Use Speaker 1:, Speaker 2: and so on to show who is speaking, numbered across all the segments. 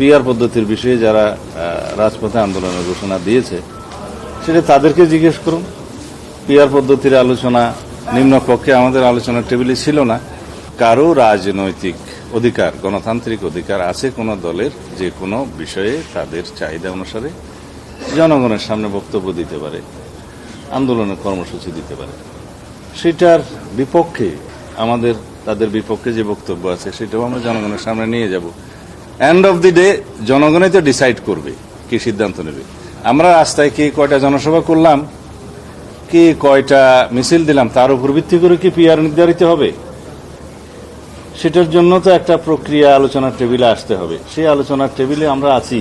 Speaker 1: PR পদ্ধতির বিষয়ে যারা রাজপথে আন্দোলনের ঘোষণা দিয়েছে, সেটা তাদেরকে জিজ্ঞেস করুন। পিআর পদ্ধতির আলোচনা নিম্নকক্ষে আমাদের আলোচনার টেবিলে ছিল না। কারও রাজনৈতিক অধিকার, গণতান্ত্রিক অধিকার আছে কোনো দলের যে কোনো বিষয়ে তাদের চাহিদা অনুসারে জনগণের সামনে বক্তব্য দিতে পারে, আন্দোলনের কর্মসূচি দিতে পারে। সেটার বিপক্ষে আমাদের, তাদের বিপক্ষে যে বক্তব্য আছে, সেটাও আমরা জনগণের সামনে নিয়ে যাব। এন্ড অফ দি ডে জনগণই তো ডিসাইড করবে কি সিদ্ধান্ত নেবে। আমরা রাস্তায় কি কয়টা জনসভা করলাম, কি কয়টা মিছিল দিলাম, তার উপর ভিত্তি করে কি পিআর নির্ধারিত হবে? সেটার জন্য তো একটা প্রক্রিয়া আলোচনার টেবিলে আসতে হবে। সেই আলোচনার টেবিলে আমরা আছি।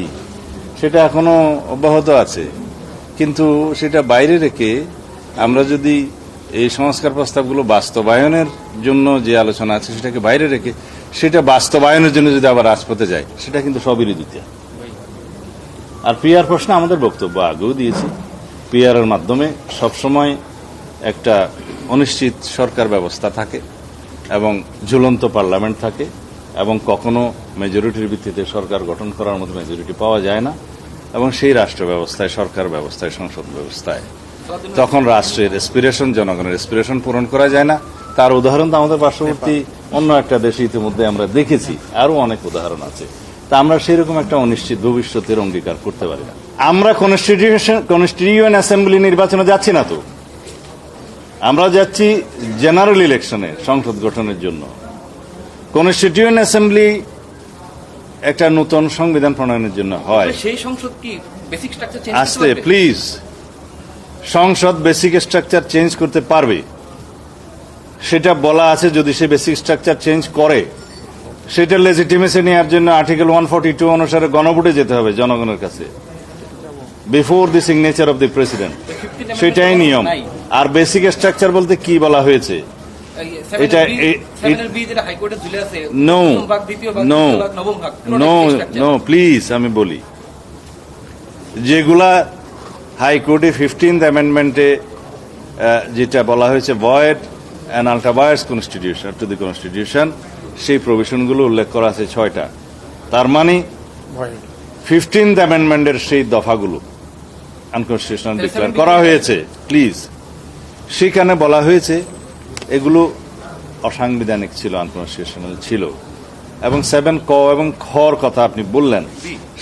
Speaker 1: সেটা এখনও অব্যাহত আছে। কিন্তু সেটা বাইরে রেখে আমরা যদি এই সংস্কার প্রস্তাবগুলো বাস্তবায়নের জন্য যে আলোচনা আছে, সেটাকে বাইরে রেখে সেটা বাস্তবায়নের জন্য যদি আবার রাজপথে যায়, সেটা কিন্তু সবিরোধিতা আর পিআর প্রশ্নে আমাদের বক্তব্য আগেও দিয়েছি। পিআর এর মাধ্যমে সবসময় একটা অনিশ্চিত সরকার ব্যবস্থা থাকে এবং ঝুলন্ত পার্লামেন্ট থাকে এবং কখনো মেজরিটির ভিত্তিতে সরকার গঠন করার মতো মেজরিটি পাওয়া যায় না এবং সেই রাষ্ট্র ব্যবস্থায়, সরকার ব্যবস্থায়, সংসদ ব্যবস্থায়। তখন রাষ্ট্রের এসপিরেশন জনগণের এসপিরেশন পূরণ করা যায় না। তার উদাহরণ তো আমাদের পার্শ্ববর্তী অন্য একটা দেশে ইতিমধ্যে আমরা দেখেছি আরও অনেক উদাহরণ আছে। তা আমরা সেরকম একটা অনিশ্চিত ভবিষ্যতের অঙ্গীকার করতে পারি না। আমরা কনস্টিটিউশন অ্যাসেম্বলি নির্বাচনে যাচ্ছি না তো। আমরা যাচ্ছি জেনারেল ইলেকশনে সংসদ গঠনের জন্য। কনস্টিটিউয়েন্ট অ্যাসেম্বলি একটা নতুন সংবিধান প্রণয়নের জন্য হয়।
Speaker 2: সেই সংসদ কি বেসিক স্ট্রাকচার চেঞ্জ
Speaker 1: আসতে প্লিজ সংসদ বেসিক স্ট্রাকচার চেঞ্জ করতে পারবে। সেটা বলা আছে যদি সে বেসিক স্ট্রাকচার চেঞ্জ করে সেটা লেজিটিমেসি নেওয়ার জন্য আর্টিকেল ওয়ান ফর্টি টু অনুসারে গণভোটে যেতে হবে জনগণের কাছে। Before the signature of the president সেটাই নিয়ম। আর বেসিক স্ট্রাকচার বলতে কি বলা হয়েছে? এটা no no no no please আমি বলি। যেগুলা হাইকোর্টে ফিফটিন্থ অ্যামেন্ডমেন্টে যেটা বলা হয়েছে void and ultra vires constitution to the constitution সেই প্রভিশনগুলো উল্লেখ করা আছে ছয়টা। তার মানে ফিফটিন্থ অ্যামেন্ডমেন্টের সেই দফাগুলো আনকনস্টিটিউশনাল ডিক্লেয়ার করা হয়েছে প্লিজ সেখানে বলা হয়েছে এগুলো অসাংবিধানিক ছিল আনকনস্টিটিউশনাল ছিল। এবং সেভেন ক এবং খর কথা আপনি বললেন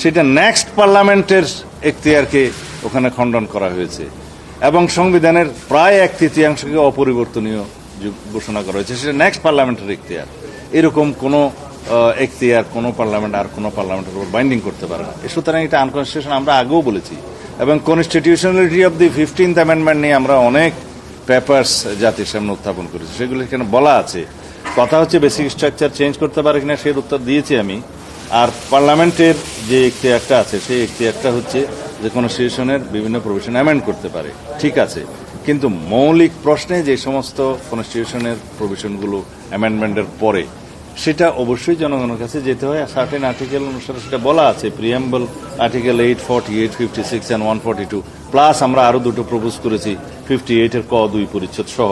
Speaker 1: সেটা নেক্সট পার্লামেন্টের এখতিয়ারকে ওখানে খণ্ডন করা হয়েছে। এবং সংবিধানের প্রায় এক তৃতীয়াংশকে অপরিবর্তনীয় ঘোষণা করা হয়েছে, সেটা নেক্সট পার্লামেন্টের এখতিয়ার এরকম কোনো এখতিয়ার কোনো পার্লামেন্ট আর কোনো পার্লামেন্টের উপর বাইন্ডিং করতে পারে না। সুতরাং এটা আনকনস্টিটিউশন আমরা আগেও বলেছি। এবং constitutionality of the fifteenth amendment নিয়ে আমরা অনেক পেপার্স জাতির সামনে উত্থাপন করেছি। সেগুলো এখানে বলা আছে। কথা হচ্ছে বেসিক স্ট্রাকচার চেঞ্জ করতে পারে কিনা সেই উত্তর দিয়েছি আমি। আর পার্লামেন্টের যে একটা আছে, সেই এখতিয়ারটা হচ্ছে যে কোনো কনস্টিটিউশনের বিভিন্ন প্রভিশন অ্যামেন্ড করতে পারে। ঠিক আছে। কিন্তু মৌলিক প্রশ্নে যে সমস্ত কনস্টিটিউশনের প্রভিশনগুলো অ্যামেন্ডমেন্টের পরে, সেটা অবশ্যই জনগণের কাছে যেতে হয়। সার্টেন আর্টিকেল অনুসারে সেটা বলা আছে preamble article eight forty eight fifty six and one forty two plus আমরা আরও দুটো প্রপোজ করেছি ফিফটি এইটের ক, দুই পরিচ্ছদ সহ,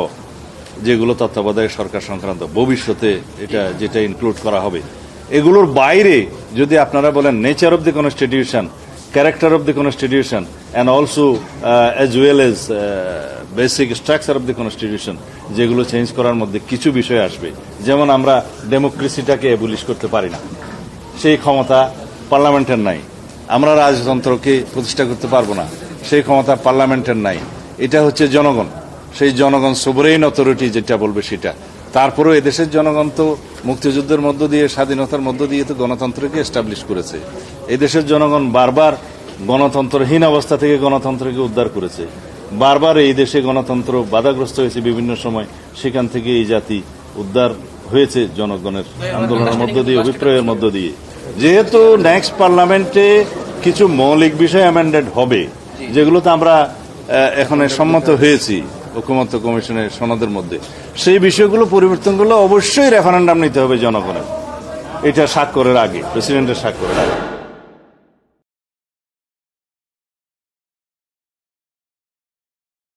Speaker 1: যেগুলো তত্ত্বাবধায়ক সরকার সংক্রান্ত। ভবিষ্যতে এটা যেটা ইনক্লুড করা হবে। এগুলোর বাইরে যদি আপনারা বলেন nature of the constitution character of the constitution and also as well as basic structure of the constitution যেগুলো চেঞ্জ করার মধ্যে কিছু বিষয় আসবে। যেমন আমরা ডেমোক্রেসিটাকে এবুলিশ করতে পারি না। সেই ক্ষমতা পার্লামেন্টের নাই। আমরা রাজতন্ত্রকে প্রতিষ্ঠা করতে পারব না। সেই ক্ষমতা পার্লামেন্টের নাই। এটা হচ্ছে জনগণ। সেই জনগণ সোবরেইন অথরিটি যেটা বলবে সেটা। তারপরেও এদেশের জনগণ তো মুক্তিযুদ্ধের মধ্য দিয়ে, স্বাধীনতার মধ্য দিয়ে তো গণতন্ত্রকে এস্টাবলিশ করেছে। এদেশের জনগণ বারবার গণতন্ত্রহীন অবস্থা থেকে গণতন্ত্রকে উদ্ধার করেছে। বারবার এই দেশে গণতন্ত্র বাধাগ্রস্ত হয়েছে বিভিন্ন সময়, সেখান থেকে এই জাতি উদ্ধার হয়েছে জনগণের আন্দোলনের মধ্য দিয়ে, অভিপ্রায়ের মধ্য দিয়ে। যেহেতু নেক্সট পার্লামেন্টে কিছু মৌলিক বিষয় অ্যামেন্ডেড হবে, যেগুলোতে আমরা এখন সম্মত হয়েছি ঐকমত্য কমিশনের সনদের মধ্যে। সেই বিষয়গুলো পরিবর্তনগুলো অবশ্যই রেফারেন্ডাম নিতে হবে জনগণের। এটা স্বাক্ষরের আগে প্রেসিডেন্টের স্বাক্ষরের আগে।